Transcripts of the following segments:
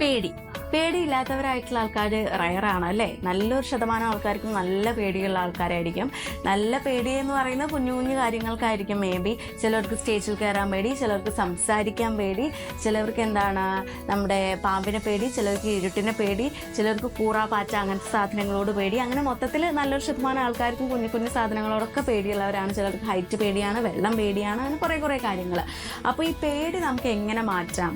പേടി പേടിയില്ലാത്തവരായിട്ടുള്ള ആൾക്കാർ റയറാണ് അല്ലേ നല്ലൊരു ശതമാനം ആൾക്കാർക്കും നല്ല പേടിയുള്ള ആൾക്കാരായിരിക്കും. നല്ല പേടി എന്ന് പറയുന്ന കുഞ്ഞു കുഞ്ഞു കാര്യങ്ങൾക്കായിരിക്കും മേ ബി ചിലർക്ക് സ്റ്റേജിൽ കയറാൻ പേടി ചിലർക്ക് സംസാരിക്കാൻ പേടി ചിലർക്ക് എന്താണ് നമ്മുടെ പാമ്പിനെ പേടി ചിലർക്ക് ഇരുട്ടിനെ പേടി ചിലർക്ക് കൂറ പാറ്റ അങ്ങനത്തെ സാധനങ്ങളോട് പേടി. അങ്ങനെ മൊത്തത്തിൽ നല്ലൊരു ശതമാനം ആൾക്കാർക്കും കുഞ്ഞു കുഞ്ഞു സാധനങ്ങളോടൊക്കെ പേടിയുള്ളവരാണ്. ചിലർക്ക് ഹൈറ്റ് പേടിയാണ് വെള്ളം പേടിയാണ് അങ്ങനെ കുറേ കുറേ കാര്യങ്ങൾ അപ്പോൾ ഈ പേടി നമുക്ക് എങ്ങനെ മാറ്റാം?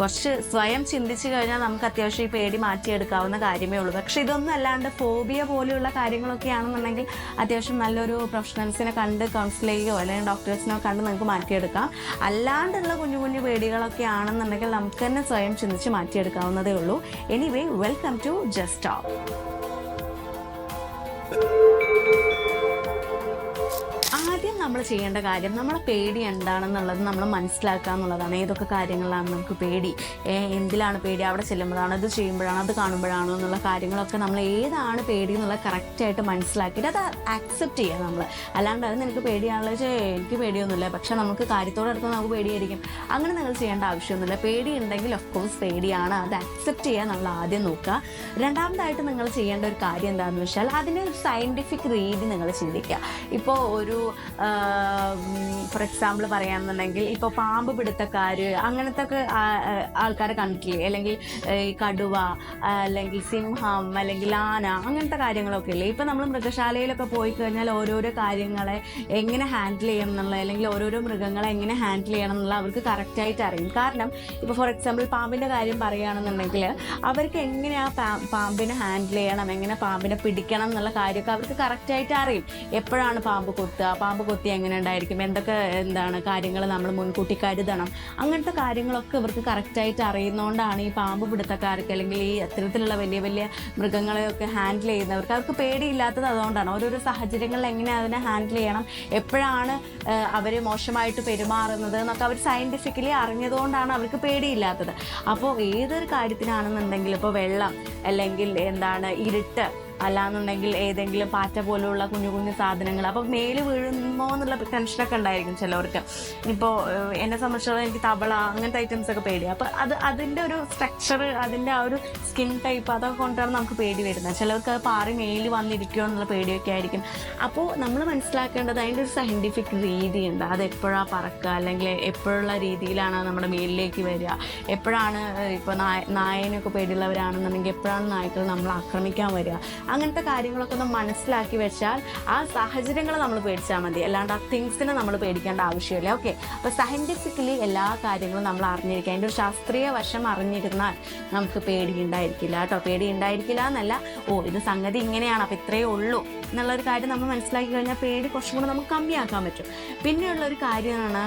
കുറച്ച് സ്വയം ചിന്തിച്ചു കഴിഞ്ഞാൽ നമുക്ക് അത്യാവശ്യം ഈ പേടി മാറ്റിയെടുക്കാവുന്ന കാര്യമേ ഉള്ളൂ. പക്ഷേ ഇതൊന്നും അല്ലാണ്ട് ഫോബിയ പോലെയുള്ള കാര്യങ്ങളൊക്കെ ആണെന്നുണ്ടെങ്കിൽ അത്യാവശ്യം നല്ലൊരു പ്രൊഫഷണൽസിനെ കണ്ട് കൗൺസിൽ അല്ലെങ്കിൽ ഡോക്ടേഴ്സിനോ കണ്ട് നമുക്ക് മാറ്റിയെടുക്കാം. അല്ലാണ്ടുള്ള കുഞ്ഞു കുഞ്ഞു പേടികളൊക്കെ ആണെന്നുണ്ടെങ്കിൽ നമുക്ക് തന്നെ സ്വയം ചിന്തിച്ച് മാറ്റിയെടുക്കാവുന്നതേ ഉള്ളൂ. Anyway welcome to just top നമ്മൾ ചെയ്യേണ്ട കാര്യം നമ്മളെ പേടി എന്താണെന്നുള്ളത് നമ്മൾ മനസ്സിലാക്കുക എന്നുള്ളതാണ്. ഏതൊക്കെ കാര്യങ്ങളാണ് നമുക്ക് പേടി? എന്തിലാണ് പേടി? അവിടെ ചെല്ലുമ്പോഴാണ്? ഇത് ചെയ്യുമ്പോഴാണ്? അത് കാണുമ്പോഴാണോ? എന്നുള്ള കാര്യങ്ങളൊക്കെ നമ്മൾ ഏതാണ് പേടി എന്നുള്ളത് കറക്റ്റായിട്ട് മനസ്സിലാക്കിയിട്ട് അത് ആക്സെപ്റ്റ് ചെയ്യുക നമ്മൾ അല്ലാണ്ട് അത് നിനക്ക് പേടിയാണല്ലോ എനിക്ക് പേടിയൊന്നുമില്ല. പക്ഷെ നമുക്ക് കാര്യത്തോടടുത്ത് നമുക്ക് പേടിയായിരിക്കും. അങ്ങനെ നിങ്ങൾ ചെയ്യേണ്ട ആവശ്യമൊന്നുമില്ല. പേടി ഉണ്ടെങ്കിൽ ഓഫ് കോഴ്സ് പേടിയാണ്. അത് ആക്സെപ്റ്റ് ചെയ്യാൻ നമ്മൾ ആദ്യം നോക്കുക. രണ്ടാമതായിട്ട് നിങ്ങൾ ചെയ്യേണ്ട ഒരു കാര്യം എന്താണെന്ന് വെച്ചാൽ അതിന്റെ ഒരു സയന്റിഫിക് രീതി നിങ്ങൾ ചിന്തിക്കുക. ഇപ്പോൾ ഒരു ഫോർ എക്സാമ്പിൾ പറയാമെന്നുണ്ടെങ്കിൽ ഇപ്പോൾ പാമ്പ് പിടുത്തക്കാർ അങ്ങനത്തെ ഒക്കെ ആൾക്കാരെ കണ്ടിട്ടില്ലേ? അല്ലെങ്കിൽ ഈ കടുവ അല്ലെങ്കിൽ സിംഹം അല്ലെങ്കിൽ ആന അങ്ങനത്തെ കാര്യങ്ങളൊക്കെ ഇല്ലേ? ഇപ്പം നമ്മൾ മൃഗശാലയിലൊക്കെ പോയി കഴിഞ്ഞാൽ ഓരോരോ കാര്യങ്ങളെ എങ്ങനെ ഹാൻഡിൽ ചെയ്യണം എന്നുള്ള അല്ലെങ്കിൽ ഓരോരോ മൃഗങ്ങളെ എങ്ങനെ ഹാൻഡിൽ ചെയ്യണം എന്നുള്ള അവർക്ക് കറക്റ്റായിട്ട് അറിയും. കാരണം ഇപ്പോൾ ഫോർ എക്സാമ്പിൾ പാമ്പിന്റെ കാര്യം പറയുകയാണെന്നുണ്ടെങ്കിൽ അവർക്ക് എങ്ങനെ ആ പാമ്പിനെ ഹാൻഡിൽ ചെയ്യണം എങ്ങനെ പാമ്പിനെ പിടിക്കണം എന്നുള്ള കാര്യമൊക്കെ അവർക്ക് കറക്റ്റായിട്ട് അറിയും. എപ്പോഴാണ് പാമ്പ് കൊത്തുക? പാമ്പ് കൊത്തി എങ്ങനെ ഉണ്ടായിരിക്കും? എന്തൊക്കെ എന്താണ് കാര്യങ്ങൾ നമ്മൾ മുൻകൂട്ടി കരുതണം? അങ്ങനത്തെ കാര്യങ്ങളൊക്കെ ഇവർക്ക് കറക്റ്റായിട്ട് അറിയുന്നതുകൊണ്ടാണ് ഈ പാമ്പ് പിടുത്തക്കാർക്ക് അല്ലെങ്കിൽ ഈ അത്തരത്തിലുള്ള വലിയ വലിയ മൃഗങ്ങളെയൊക്കെ ഹാൻഡിൽ ചെയ്യുന്നവർക്ക് അവർക്ക് പേടിയില്ലാത്തത് അതുകൊണ്ടാണ്. ഓരോരോ സാഹചര്യങ്ങളിൽ എങ്ങനെ അതിനെ ഹാൻഡിൽ ചെയ്യണം? എപ്പോഴാണ് അവർ മോശമായിട്ട് പെരുമാറുന്നത് എന്നൊക്കെ അവർ സയന്റിഫിക്കലി അറിഞ്ഞതുകൊണ്ടാണ് അവർക്ക് പേടിയില്ലാത്തത്. അപ്പോൾ ഏതൊരു കാര്യത്തിനാണെന്നുണ്ടെങ്കിൽ ഇപ്പോൾ വെള്ളം അല്ലെങ്കിൽ എന്താണ് ഇരുട്ട് അല്ലാന്നുണ്ടെങ്കിൽ ഏതെങ്കിലും പാറ്റ പോലുള്ള കുഞ്ഞു കുഞ്ഞു സാധനങ്ങൾ. അപ്പോൾ മേൽ വീഴുമോ എന്നുള്ള ടെൻഷനൊക്കെ ഉണ്ടായിരിക്കും ചിലവർക്ക്. ഇപ്പോൾ എന്നെ സംബന്ധിച്ചിടത്തോളം എനിക്ക് തബള അങ്ങനത്തെ ഐറ്റംസ് ഒക്കെ പേടി അപ്പോൾ അത് അതിന്റെ ഒരു സ്ട്രക്ചർ അതിന്റെ ആ ഒരു സ്കിൻ ടൈപ്പ് അതൊക്കെ കൊണ്ടാണ് നമുക്ക് പേടി വരുന്നത്. ചിലവർക്ക് അത് പാറി മേൽ വന്നിരിക്കുമോ എന്നുള്ള പേടിയൊക്കെ ആയിരിക്കും. അപ്പോൾ നമ്മൾ മനസ്സിലാക്കേണ്ടത് അതിന്റെ ഒരു സയന്റിഫിക് രീതി ഉണ്ട് അത് എപ്പോഴാണ് പറക്കുക? അല്ലെങ്കിൽ എപ്പോഴുള്ള രീതിയിലാണ് നമ്മുടെ മേലിലേക്ക് വരിക. എപ്പോഴാണ് ഇപ്പോൾ നായ നായനൊക്കെ പേടിയുള്ളവരാണെന്നുണ്ടെങ്കിൽ എപ്പോഴാണ് നായ്ക്കൾ നമ്മൾ ആക്രമിക്കാൻ വരിക? അങ്ങനത്തെ കാര്യങ്ങളൊക്കെ ഒന്ന് മനസ്സിലാക്കി വെച്ചാൽ ആ സാഹചര്യങ്ങൾ നമ്മൾ പേടിച്ചാൽ മതി. അല്ലാണ്ട് ആ തിങ്സിനെ നമ്മൾ പേടിക്കേണ്ട ആവശ്യമില്ല. ഓക്കെ അപ്പോൾ സയന്റിഫിക്കലി എല്ലാ കാര്യങ്ങളും നമ്മൾ അറിഞ്ഞിരിക്കുക. അതിന്റെ ഒരു ശാസ്ത്രീയ വശം അറിഞ്ഞിരുന്നാൽ നമുക്ക് പേടി ഉണ്ടായിരിക്കില്ല കേട്ടോ. പേടി ഉണ്ടായിരിക്കില്ല എന്നല്ല ഓ ഇത് സംഗതി ഇങ്ങനെയാണ് അപ്പോൾ ഇത്രയേ ഉള്ളൂ എന്നുള്ളൊരു കാര്യം നമ്മൾ മനസ്സിലാക്കി കഴിഞ്ഞാൽ പേടി കുറച്ചും കൂടെ നമുക്ക് കമ്മിയാക്കാൻ പറ്റും. പിന്നെയുള്ളൊരു കാര്യമാണ്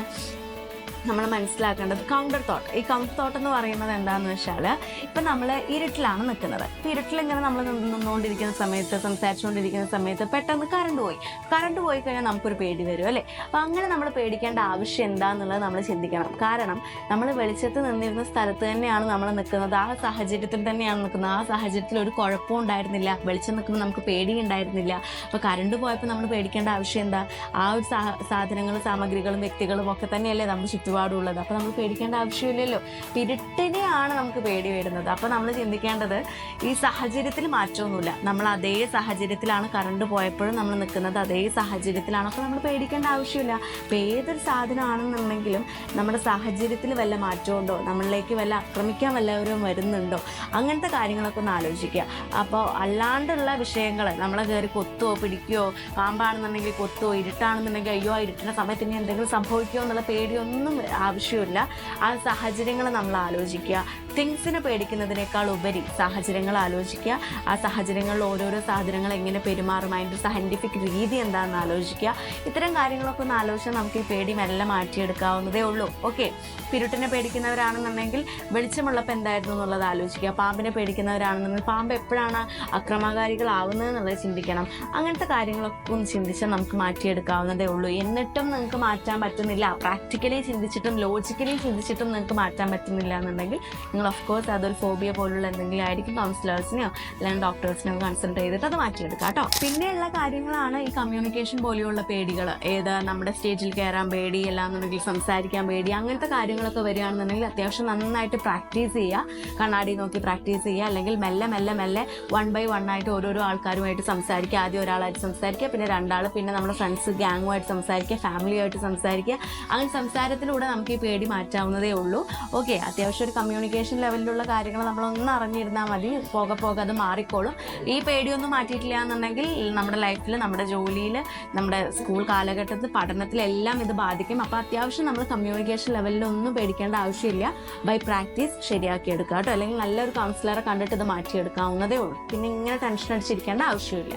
നമ്മൾ മനസ്സിലാക്കേണ്ടത് കൗണ്ടർ തോട്ട് ഈ കൗണ്ടർ തോട്ട് എന്ന് പറയുന്നത് എന്താണെന്ന് വെച്ചാൽ ഇപ്പം നമ്മൾ ഇരുട്ടിലാണ് നിൽക്കുന്നത് ഇപ്പം ഇരുട്ടിലിങ്ങനെ നമ്മൾ നിന്നുകൊണ്ടിരിക്കുന്ന സമയത്ത് സംസാരിച്ചുകൊണ്ടിരിക്കുന്ന സമയത്ത് പെട്ടെന്ന് കറണ്ട് പോയി. കറണ്ട് പോയി കഴിഞ്ഞാൽ നമുക്കൊരു പേടി വരും അല്ലേ? അപ്പം അങ്ങനെ നമ്മൾ പേടിക്കേണ്ട ആവശ്യം എന്താണെന്നുള്ളത് നമ്മൾ ചിന്തിക്കണം. കാരണം നമ്മൾ വെളിച്ചത്ത് നിന്നിരുന്ന സ്ഥലത്ത് തന്നെയാണ് നമ്മൾ നിൽക്കുന്നത് ആ സാഹചര്യത്തിൽ തന്നെയാണ് നിൽക്കുന്നത് ആ സാഹചര്യത്തിൽ ഒരു കുഴപ്പവും ഉണ്ടായിരുന്നില്ല. വെളിച്ചം നിൽക്കുമ്പോൾ നമുക്ക് പേടി ഉണ്ടായിരുന്നില്ല. അപ്പോൾ കറണ്ട് പോയപ്പോൾ നമ്മൾ പേടിക്കേണ്ട ആവശ്യം എന്താ? ആ ഒരു സാധനങ്ങളും സാമഗ്രികളും വ്യക്തികളും ഒക്കെ തന്നെയല്ലേ നമ്മൾ ചുറ്റുപാടും ഉള്ളത് അപ്പോൾ നമ്മൾ പേടിക്കേണ്ട ആവശ്യമില്ലല്ലോ. ഇരുട്ടിനെയാണ് നമുക്ക് പേടി വരുന്നത്. അപ്പോൾ നമ്മൾ ചിന്തിക്കേണ്ടത് ഈ സാഹചര്യത്തിൽ മാറ്റമൊന്നുമില്ല. നമ്മൾ അതേ സാഹചര്യത്തിലാണ് കറണ്ട് പോയപ്പോഴും നമ്മൾ നിൽക്കുന്നത് അതേ സാഹചര്യത്തിലാണ്. അപ്പോൾ നമ്മൾ പേടിക്കേണ്ട ആവശ്യമില്ല. അപ്പോൾ ഏതൊരു സാധനമാണെന്നുണ്ടെങ്കിലും നമ്മുടെ സാഹചര്യത്തിൽ വല്ല മാറ്റമുണ്ടോ? നമ്മളിലേക്ക് വല്ല ആക്രമിക്കാൻ വല്ലവരും വരുന്നുണ്ടോ? അങ്ങനത്തെ കാര്യങ്ങളൊക്കെ ഒന്ന് ആലോചിക്കുക. അപ്പോൾ അല്ലാണ്ടുള്ള വിഷയങ്ങൾ നമ്മളെ കയറി കൊത്തുവോ പിടിക്കുകയോ പാമ്പാണെന്നുണ്ടെങ്കിൽ കൊത്തുവോ ഇരുട്ടാണെന്നുണ്ടെങ്കിൽ അയ്യോ ആ ഇരുട്ടിന്റെ സമയത്ത് ഇനി എന്തെങ്കിലും സംഭവിക്കുമോ എന്നുള്ള പേടിയൊന്നും ആവശ്യമില്ല. ആ സാഹചര്യങ്ങൾ നമ്മൾ ആലോചിക്കുക. തിങ്സിനെ പേടിക്കുന്നതിനേക്കാൾ ഉപരി സാഹചര്യങ്ങൾ ആലോചിക്കുക. ആ സാഹചര്യങ്ങളിൽ ഓരോരോ സാധനങ്ങൾ എങ്ങനെ പെരുമാറും അതിന്റെ സയന്റിഫിക് രീതി എന്താണെന്ന് ആലോചിക്കുക. ഇത്തരം കാര്യങ്ങളൊക്കെ ഒന്ന് ആലോചിച്ചാൽ നമുക്ക് ഈ പേടി മെല്ലെ മാറ്റിയെടുക്കാവുന്നതേ ഉള്ളൂ. ഓക്കെ പിരുട്ടിനെ പേടിക്കുന്നവരാണെന്നുണ്ടെങ്കിൽ വെളിച്ചമുള്ളപ്പോൾ എന്തായിരുന്നു എന്നുള്ളത് ആലോചിക്കുക. പാമ്പിനെ പേടിക്കുന്നവരാണെന്നുണ്ടെങ്കിൽ പാമ്പ് എപ്പോഴാണ് അക്രമകാരികളാവുന്നത് എന്നുള്ളത് ചിന്തിക്കണം. അങ്ങനത്തെ കാര്യങ്ങളൊക്കെ ഒന്ന് ചിന്തിച്ചാൽ നമുക്ക് മാറ്റിയെടുക്കാവുന്നതേ ഉള്ളൂ. എന്നിട്ടും നിങ്ങൾക്ക് മാറ്റാൻ പറ്റുന്നില്ല. പ്രാക്ടിക്കലി ചിന്തിച്ച് ചിന്തിച്ചിട്ടും ലോജിക്കലി ചിന്തിച്ചിട്ടും നിങ്ങൾക്ക് മാറ്റാൻ പറ്റുന്നില്ല എന്നുണ്ടെങ്കിൽ നിങ്ങൾ ഓഫ് കോഴ്സ് അതൊരു ഫോബിയ പോലുള്ള എന്തെങ്കിലും ആയിരിക്കും കൗൺസിലേഴ്സിനെയോ അല്ലെങ്കിൽ ഡോക്ടേഴ്സിനെയോ കൺസൾട്ട് ചെയ്തിട്ട് അത് മാറ്റിയെടുക്കാം കേട്ടോ. പിന്നെയുള്ള കാര്യങ്ങളാണ് ഈ കമ്മ്യൂണിക്കേഷൻ പോലെയുള്ള പേടികൾ. ഏത് നമ്മുടെ സ്റ്റേജിൽ കയറാൻ പേടി അല്ലാന്നുണ്ടെങ്കിൽ സംസാരിക്കാൻ പേടി അങ്ങനത്തെ കാര്യങ്ങളൊക്കെ വരികയാണെന്നുണ്ടെങ്കിൽ അത്യാവശ്യം നന്നായിട്ട് പ്രാക്ടീസ് ചെയ്യുക. കണ്ണാടി നോക്കി പ്രാക്ടീസ് ചെയ്യുക. അല്ലെങ്കിൽ മെല്ലെ മെല്ലെ മെല്ലെ വൺ ബൈ വൺ ആയിട്ട് ഓരോരോ ആൾക്കാരുമായിട്ട് സംസാരിക്കുക. ആദ്യം ഒരാളായിട്ട് സംസാരിക്കുക പിന്നെ രണ്ടാൾ പിന്നെ നമ്മുടെ ഫ്രണ്ട്സ് ഗ്യാങ്ങുമായിട്ട് സംസാരിക്കുക ഫാമിലിയായിട്ട് സംസാരിക്കുക. അങ്ങനെ സംസാരത്തിലൂടെ നമുക്ക് ഈ പേടി മാറ്റാവുന്നതേ ഉള്ളൂ. ഓക്കെ അത്യാവശ്യം ഒരു കമ്മ്യൂണിക്കേഷൻ ലെവലിലുള്ള കാര്യങ്ങൾ നമ്മളൊന്ന് അറിഞ്ഞിരുന്നാൽ മതി. പോകെ പോകെ അത് മാറിക്കോളും. ഈ പേടിയൊന്നും മാറ്റിയിട്ടില്ല എന്നുണ്ടെങ്കിൽ നമ്മുടെ ലൈഫിൽ നമ്മുടെ ജോലിയിൽ നമ്മുടെ സ്കൂൾ കാലഘട്ടത്തിൽ പഠനത്തിലെല്ലാം ഇത് ബാധിക്കും. അപ്പോൾ അത്യാവശ്യം നമ്മൾ കമ്മ്യൂണിക്കേഷൻ ലെവലിലൊന്നും പേടിക്കേണ്ട ആവശ്യമില്ല. ബൈ പ്രാക്ടീസ് ശരിയാക്കി എടുക്കുക കേട്ടോ. അല്ലെങ്കിൽ നല്ലൊരു കൗൺസിലറെ കണ്ടിട്ട് ഇത് മാറ്റിയെടുക്കാവുന്നതേ ഉള്ളൂ. പിന്നെ ഇങ്ങനെ ടെൻഷൻ അടിച്ചിരിക്കേണ്ട ആവശ്യമില്ല.